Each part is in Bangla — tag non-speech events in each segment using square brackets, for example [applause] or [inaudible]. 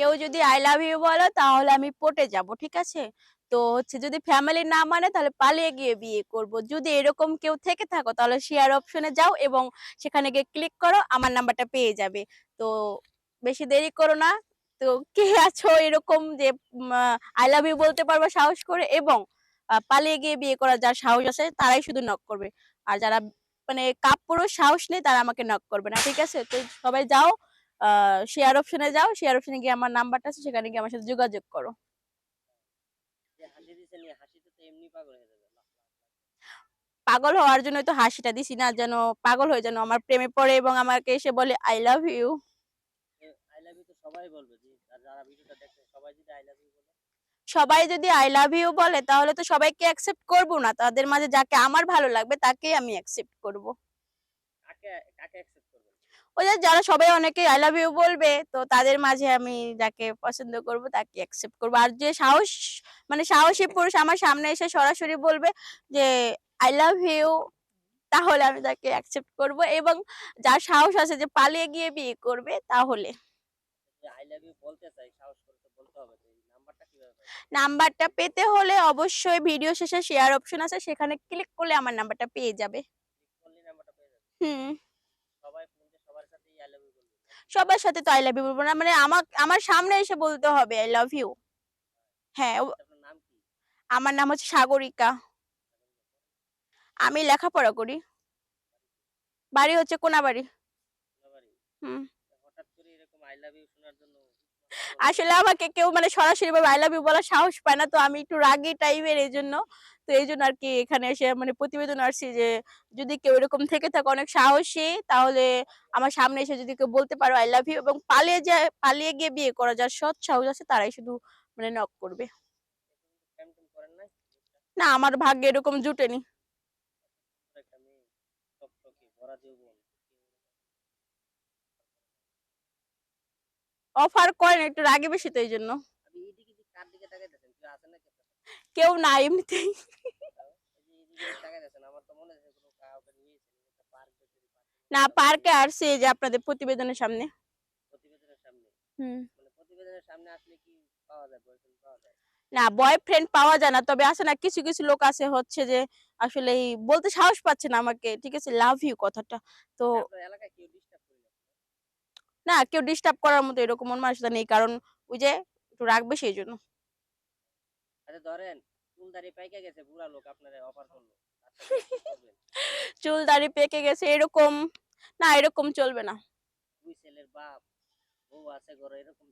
কেউ যদি আই লাভ ইউ বলে, তাহলে আমি পটে যাব, ঠিক আছে? তো হচ্ছে যদি ফ্যামিলি না মানে তাহলে পালিয়ে গিয়ে বিয়ে করব। যদি এরকম কেউ থেকে থাকো, তাহলে শেয়ার অপশনে যাও এবং সেখানে গিয়ে ক্লিক করো, আমার নাম্বারটা পেয়ে যাবে। তো বেশি দেরি করো না। তো কে আছো এরকম যে আই লাভ ইউ বলতে পারবে সাহস করে এবং পালিয়ে গিয়ে বিয়ে করার যার সাহস আছে, তারাই শুধু নক করবে। আর যারা মানে কাপুরও সাহস নেই, তারা আমাকে নক করবে না, ঠিক আছে? তো সবাই যাও শেয়ার অপশনে যাও শেয়ার অপশনে গিয়ে আমার নাম্বারটা আছে সেখানে গিয়ে আমার সাথে যোগাযোগ করো। পাগল হওয়ার জন্য তো হাসিটা দিছি না যেন পাগল হয়ে যেন আমার প্রেমে পড়ে এবং আমাকে এসে বলে আই লাভ ইউ সবাই যদি আই লাভ ইউ বলে। তাহলে তো সবাইকে অ্যাকসেপ্ট করব না। তাদের মাঝে যাকে আমার ভালো লাগবে তাকেই আমি অ্যাকসেপ্ট করব। কাকে অ্যাকসেপ্ট ওই যারা সবাই অনেকে আই লাভ ইউ বলবে তো তাদের মাঝে আমি যাকে পছন্দ করব তাকে অ্যাকসেপ্ট করব। আর যে সাহস মানে সাহসী পুরুষ আমার সামনে এসে সরাসরি বলবে যে আই লাভ ইউ তাহলে আমি তাকে অ্যাকসেপ্ট করব এবং যার সাহস আছে যে পালিয়ে গিয়ে বিয়ে করবে তাহলে। আই লাভ ইউ বলতে চাই সাহস করে বলতে হবে নাম্বারটা কীভাবে নাম্বারটা পেতে হলে অবশ্যই ভিডিও শেষে শেয়ার অপশন আছে সেখানে ক্লিক করলে আমার নাম্বারটা পেয়ে যাবে Click করলেই নাম্বারটা পেয়ে যাবে হুম। সবার সাথে তো আই লাভ ইউ বলব না মানে আমার আমার সামনে এসে বলতে হবে আই লাভ ইউ হ্যাঁ আমার নাম হচ্ছে সাগরিকা। আমি লেখাপড়া করি। বাড়ি হচ্ছে কোনাবাড়ি। কোনাবাড়ি? হুম। হঠাৎ করে এরকম আই লাভ ইউ শোনার জন্য আসলে আমাকে কেউ মানে সরাসরি ভাবে আই লাভ ইউ বলার সাহস পায় না। তো আমি একটু রাগী টাইপের এই জন্য তো এই জন্য আর কি এখানে এসে মানে প্রতিবেদন আসছি যে যদি কেউ এরকম থেকে থাকে অনেক সাহসী তাহলে আমার সামনে এসে যদি কেউ বলতে পারো আই লাভ ইউ এবং পালিয়ে যায় পালিয়ে গিয়ে বিয়ে করা যার সৎ সাহস আছে তারাই শুধু মানে নক করবে। না আমার ভাগ্যে এরকম জুটেনি। অফার করেন একটু রাগে বেশি তো এই জন্য কেউ না এমনিতেই তাও? এই যে এইদিকে তাকাইতেছেন আমার তো মনে হচ্ছে কোনো কাউকে নিয়েছেন একটা পার্ক না পার্কে আসছে যে আপনাদের প্রতিবেদনের সামনে। মানে না বয়ফ্রেন্ড পাওয়া যায় না তবে আছে না কিছু কিছু লোক আছে হচ্ছে যে আসলে বলতে সাহস পাচ্ছে না আমাকে ঠিক আছে লাভ ইউ কথাটা। তো এলাকায় কেউ ডিস্টার্ব করি না না কেউ ডিস্টার্ব করার মতো এরকম মন মানসিকতা নেই। কারণ ওই যে একটু রাখবে সেই জন্য। আচ্ছা ধরেন চুলদারি পাইকে গেছে বুড়া লোক আপনারে অফার করল। [laughs] পেকে গেছে এরকম না এরকম চলবে না। দুই ছেলের বাপ বউ আছে ঘরে এরকম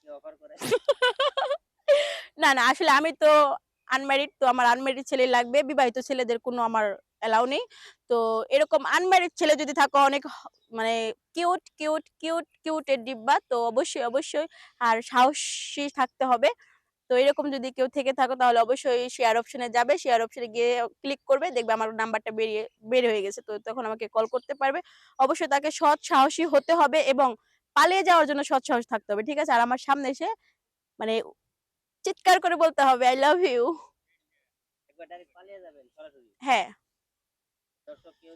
কি অফার করে? [laughs] না না আসলে আমি তো আনম্যারিড তো আমার আনম্যারিড ছেলে লাগবে। বিবাহিত ছেলেদের কোনো আমার এলাও নেই। তো এরকম আনম্যারিড ছেলে যদি থাকো অনেক মানে কিউট কিউট কিউট কিউটের ডিব্বা তো অবশ্যই অবশ্যই আর সাহসী থাকতে হবে। তো এরকম যদি কেউ থেকে থাকো তাহলে অবশ্যই শেয়ার অপশনে যাবে। শেয়ার অপশনে গিয়ে ক্লিক করবে দেখবে আমার নাম্বারটা বেরিয়ে বের হয়ে গেছে। তো তখন আমাকে কল করতে পারবে। অবশ্যই তাকে সৎ সাহসী হতে হবে এবং পালিয়ে যাওয়ার জন্য সৎ সাহস থাকতে হবে ঠিক আছে? আর আমার সামনে এসে মানে চিৎকার করে বলতে হবে আই লাভ ইউ হ্যাঁ। দর্শক কেউ